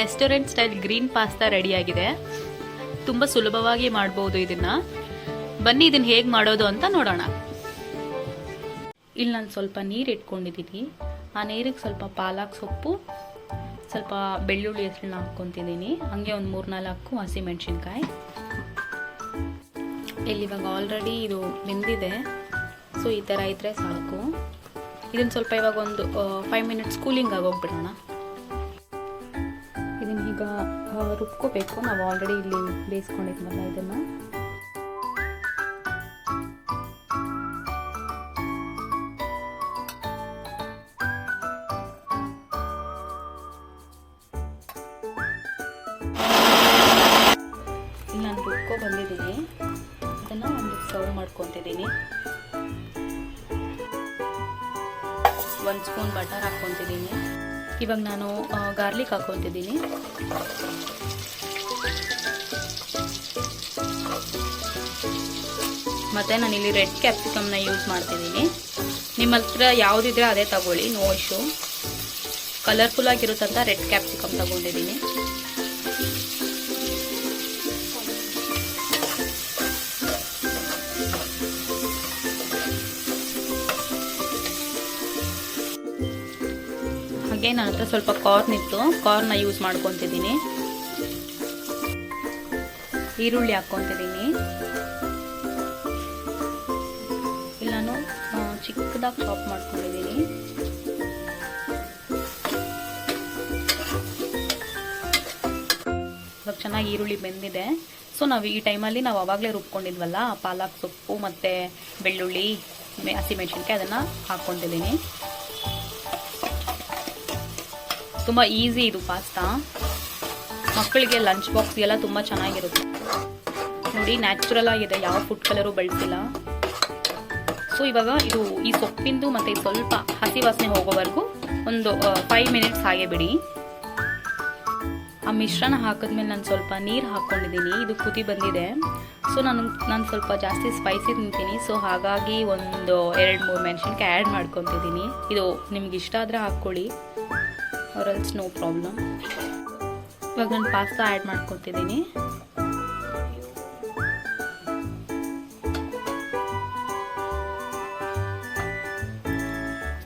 Restaurant style green pasta ರೆಡಿಯಾಗಿದೆ. ತುಂಬ ಸುಲಭವಾಗಿ ಮಾಡ್ಬೋದು ಇದನ್ನ. ಬನ್ನಿ ಇದನ್ನ ಹೇಗೆ ಮಾಡೋದು ಅಂತ ನೋಡೋಣ. ಇಲ್ಲಿ ನಾನು ಸ್ವಲ್ಪ ನೀರು ಇಟ್ಕೊಂಡಿದ್ದೀನಿ ಆ ನೀರಿಗೆ ಸ್ವಲ್ಪ ಪಾಲಕ್ ಸೊಪ್ಪು, ಸ್ವಲ್ಪ ಬೆಳ್ಳುಳ್ಳಿ ಹೆಸರನ್ನ ಹಾಕ್ಕೊತಿದ್ದೀನಿ ಹಾಗೆ ಒಂದು ಮೂರು ನಾಲ್ಕು ಹಸಿಮೆಣ್ಸಿನ್ಕಾಯಿ. ಇಲ್ಲಿ ಇವಾಗ ಆಲ್ರೆಡಿ ಇದು ಬೆಂದಿದೆ. ಸೊ ಈ ಥರ ಇದ್ದರೆ ಸಾಕು. ಇದನ್ನು ಸ್ವಲ್ಪ ಇವಾಗ ಒಂದು ಫೈವ್ ಮಿನಿಟ್ಸ್ ಕೂಲಿಂಗ್ ಆಗೋಗ್ಬಿಡೋಣ ಈಗ ರುಬ್ಕೋಬೇಕು. ನಾವು ಆಲ್ರೆಡಿ ಇಲ್ಲಿ ಬೇಯಿಸ್ಕೊಂಡಿದ್ವಲ್ಲ ಇದನ್ನು. ನಾನು ರುಬ್ಕೊ ಬಂದಿದ್ದೀನಿ. ಅದನ್ನು ಒಂದು ಸರ್ವ್ ಮಾಡ್ಕೊತಿದ್ದೀನಿ. ಒಂದು ಸ್ಪೂನ್ ಬಟರ್ ಹಾಕ್ಕೊತಿದ್ದೀನಿ. ಇವಾಗ ನಾನು ಗಾರ್ಲಿಕ್ ಹಾಕ್ಕೊತಿದ್ದೀನಿ ಮತ್ತು ನಾನಿಲ್ಲಿ ರೆಡ್ ಕ್ಯಾಪ್ಸಿಕಮ್ನ ಯೂಸ್ ಮಾಡ್ತಿದ್ದೀನಿ. ನಿಮ್ಮ ಹತ್ರ ಯಾವುದಿದ್ರೆ ಅದೇ ತಗೊಳ್ಳಿ, ನೋ ಇಶ್ಯೂ. ಕಲರ್ಫುಲ್ ಆಗಿರುತ್ತಂತ ರೆಡ್ ಕ್ಯಾಪ್ಸಿಕಮ್ ತಗೊಂಡಿದ್ದೀನಿ. ಹಾಗೆ ನನ್ನ ಹತ್ರ ಸ್ವಲ್ಪ ಕಾರ್ನ್ ಇತ್ತು. ಕಾರ್ನ ಯೂಸ್ ಮಾಡ್ಕೊತಿದ್ದೀನಿ. ಈರುಳ್ಳಿ ಹಾಕ್ಕೊತಿದ್ದೀನಿ. ಇಲ್ಲಿ ನಾನು ಚಿಕ್ಕದಾಗಿ ಚಾಪ್ ಮಾಡ್ಕೊಂಡಿದ್ದೀನಿ. ಇವಾಗ ಚೆನ್ನಾಗಿ ಈರುಳ್ಳಿ ಬೆಂದಿದೆ. ಸೊ ನಾವು ಈ ಟೈಮಲ್ಲಿ ನಾವು ಅವಾಗಲೇ ರುಬ್ಕೊಂಡಿದ್ವಲ್ಲ, ಪಾಲಕ್, ಸೊಪ್ಪು ಮತ್ತು ಬೆಳ್ಳುಳ್ಳಿ ಹಸಿಮೆಣಸಿನ್ಕಾಯಿ ಅದನ್ನು ಹಾಕ್ಕೊಂಡಿದ್ದೀನಿ. ತುಂಬ ಈಸಿ ಇದು ಪಾಸ್ತಾ ಮಕ್ಕಳಿಗೆ ಲಂಚ್ ಬಾಕ್ಸ್ಗೆಲ್ಲ ತುಂಬ ಚೆನ್ನಾಗಿರುತ್ತೆ. ನೋಡಿ ನ್ಯಾಚುರಲ್ ಆಗಿದೆ. ಯಾವ ಫುಡ್ ಕಲರು ಬಳಸಿಲ್ಲ. ಸೊ ಇವಾಗ ಇದು ಈ ಸೊಪ್ಪಿಂದು ಮತ್ತು ಸ್ವಲ್ಪ ಹಸಿ ವಾಸನೆ ಹೋಗೋವರೆಗೂ ಒಂದು ಫೈವ್ ಮಿನಿಟ್ಸ್ ಹಾಗೆ ಬಿಡಿ. ಆ ಮಿಶ್ರಣ ಹಾಕಿದ್ಮೇಲೆ ನಾನು ಸ್ವಲ್ಪ ನೀರು ಹಾಕ್ಕೊಂಡಿದ್ದೀನಿ ಇದು ಕುದಿ ಬಂದಿದೆ. ಸೊ ನಾನು ನಾನು ಸ್ವಲ್ಪ ಜಾಸ್ತಿ ಸ್ಪೈಸಿ ತಿಂತೀನಿ. ಸೊ ಹಾಗಾಗಿ ಒಂದು ಎರಡು ಮೂರು ಮೆಣಸಿನ್ಕಾಯಿ ಆ್ಯಡ್ ಮಾಡ್ಕೊತಿದ್ದೀನಿ. ಇದು ನಿಮ್ಗೆ ಇಷ್ಟ ಆದರೆ ಹಾಕ್ಕೊಳ್ಳಿ. ಆರಲ್ಸ್ ನೋ ಪ್ರಾಬ್ಲಮ್ ಇವಾಗ ನಾನು ಪಾಸ್ತಾ ಆ್ಯಡ್ ಮಾಡ್ಕೊತಿದ್ದೀನಿ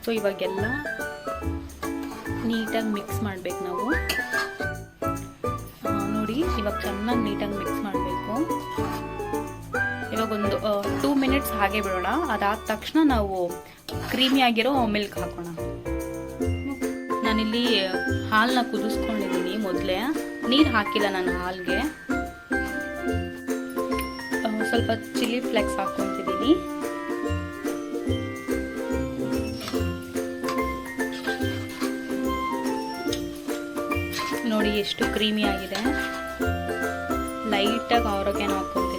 ಸೊ ಇವಾಗೆಲ್ಲ ನೀಟಾಗಿ ಮಿಕ್ಸ್ ಮಾಡಬೇಕು ನಾವು. ನೋಡಿ, ಇವಾಗ ಚೆನ್ನಾಗಿ ನೀಟಾಗಿ ಮಿಕ್ಸ್ ಮಾಡಬೇಕು. ಇವಾಗ ಒಂದು ಟೂ ಮಿನಿಟ್ಸ್ ಹಾಗೆ ಬಿಡೋಣ. ಅದಾದ ತಕ್ಷಣ ನಾವು ಕ್ರೀಮಿ ಆಗಿರೋ ಮಿಲ್ಕ್ ಹಾಕೋಣ. ನಾನಿಲ್ಲಿ ಹಾಲನ್ನ ಕುದಿಸ್ಕೊಂಡಿದ್ದೀನಿ ಮೊದಲೇ. ನೀರು ಹಾಕಿಲ್ಲ ನಾನು ಹಾಲ್ಗೆ. ಸ್ವಲ್ಪ ಚಿಲ್ಲಿ ಫ್ಲೆಕ್ಸ್ ಹಾಕ್ಕೊತಿದ್ದೀನಿ. ನೋಡಿ ಎಷ್ಟು ಕ್ರೀಮಿ ಆಗಿದೆ. ಲೈಟಾಗಿ ಆರೋಗ್ಯನ ಹಾಕ್ಕೊಂಡು